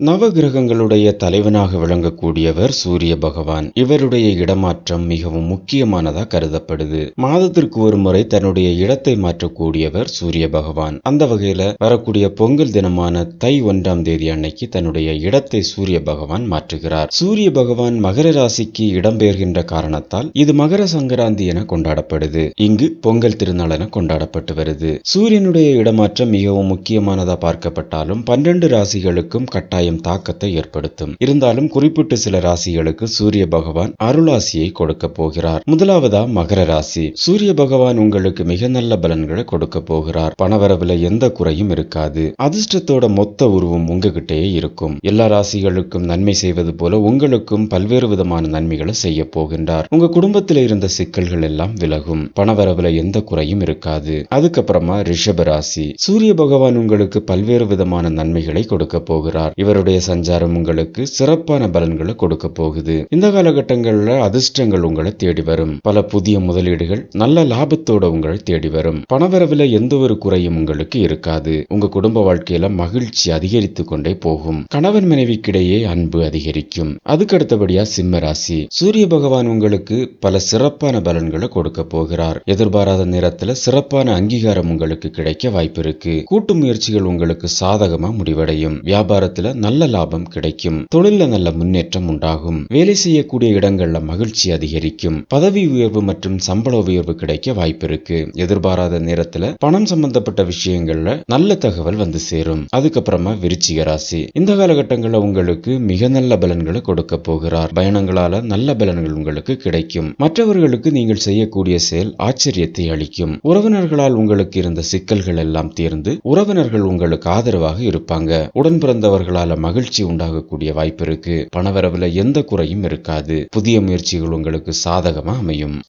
நவகிரகங்களுடைய தலைவனாக விளங்கக்கூடியவர் சூரிய பகவான். இவருடைய இடமாற்றம் மிகவும் முக்கியமானதா கருதப்படுது. மாதத்திற்கு ஒரு முறை தன்னுடைய இடத்தை மாற்றக்கூடியவர் சூரிய பகவான். அந்த வகையில வரக்கூடிய பொங்கல் தினமான தை ஒன்றாம் தேதி அன்னைக்கு தன்னுடைய இடத்தை சூரிய பகவான் மாற்றுகிறார். சூரிய பகவான் மகர ராசிக்கு இடம்பெயர்கின்ற காரணத்தால் இது மகர சங்கராந்தி என கொண்டாடப்படுது. இங்கு பொங்கல் திருநாள் என கொண்டாடப்பட்டு வருது. சூரியனுடைய இடமாற்றம் மிகவும் முக்கியமானதா பார்க்கப்பட்டாலும் பன்னிரண்டு ராசிகளுக்கும் கட்டாயம் தாக்கத்தை ஏற்படுத்தும். இருந்தாலும் குறிப்பிட்ட சில ராசிகளுக்கு சூரிய பகவான் அருளாசியை கொடுக்க போகிறார். முதலாவதா மகர ராசி. சூரிய பகவான் உங்களுக்கு மிக நல்ல பலன்களை கொடுக்க போகிறார். பணவரவுல எந்த குறையும் இருக்காது. அதிர்ஷ்டத்தோட மொத்த உருவம் உங்ககிட்டயே இருக்கும். எல்லா ராசிகளுக்கும் நன்மை செய்வது போல உங்களுக்கும் பல்வேறு விதமான நன்மைகளை செய்ய போகின்றார். உங்க குடும்பத்தில் இருந்த சிக்கல்கள் எல்லாம் விலகும். பணவரவுல எந்த குறையும் இருக்காது. அதுக்கப்புறமா ரிஷப ராசி. சூரிய பகவான் உங்களுக்கு பல்வேறு விதமான நன்மைகளை கொடுக்க போகிறார். இவர் இவருடைய சஞ்சாரம் உங்களுக்கு சிறப்பான பலன்களை கொடுக்க போகுது. இந்த காலகட்டங்கள்ல அதிர்ஷ்டங்கள் உங்களை தேடி வரும். பல புதிய முதலீடுகள் நல்ல லாபத்தோட உங்களை தேடி வரும். பணவரவுல எந்த ஒரு குறையும் உங்களுக்கு இருக்காது. உங்க குடும்ப வாழ்க்கையில மகிழ்ச்சி அதிகரித்து கொண்டே போகும். கணவன் மனைவிக்கிடையே அன்பு அதிகரிக்கும். அதுக்கு அடுத்தபடியா சிம்ம ராசி. சூரிய பகவான் உங்களுக்கு பல சிறப்பான பலன்களை கொடுக்க போகிறார். எதிர்பாராத நேரத்துல சிறப்பான அங்கீகாரம் உங்களுக்கு கிடைக்க வாய்ப்பு இருக்கு. கூட்டு முயற்சிகள் உங்களுக்கு சாதகமா முடிவடையும். வியாபாரத்துல நல்ல லாபம் கிடைக்கும். தொழில நல்ல முன்னேற்றம் உண்டாகும். வேலை செய்யக்கூடிய இடங்கள்ல மகிழ்ச்சி அதிகரிக்கும். பதவி உயர்வு மற்றும் சம்பள உயர்வு கிடைக்க வாய்ப்பு இருக்கு. எதிர்பாராத நேரத்துல பணம் சம்பந்தப்பட்ட விஷயங்கள்ல நல்ல தகவல் வந்து சேரும். அதுக்கப்புறமா விருச்சிக ராசி. இந்த காலகட்டங்கள்ல உங்களுக்கு மிக நல்ல பலன்களை கொடுக்க போகிறார். பயணங்களால நல்ல பலன்கள் உங்களுக்கு கிடைக்கும். மற்றவர்களுக்கு நீங்கள் செய்யக்கூடிய செயல் ஆச்சரியத்தை அளிக்கும். உறவினர்களால் உங்களுக்கு இருந்த சிக்கல்கள் எல்லாம் தீர்ந்து உறவினர்கள் உங்களுக்கு ஆதரவாக இருப்பாங்க. உடன் பிறந்தவர்களால் மகிழ்ச்சி உண்டாகக்கூடிய வாய்ப்பு இருக்கு. பணவரவுல எந்த குறையும் இருக்காது. புதிய முயற்சிகள் உங்களுக்கு சாதகமா அமையும்.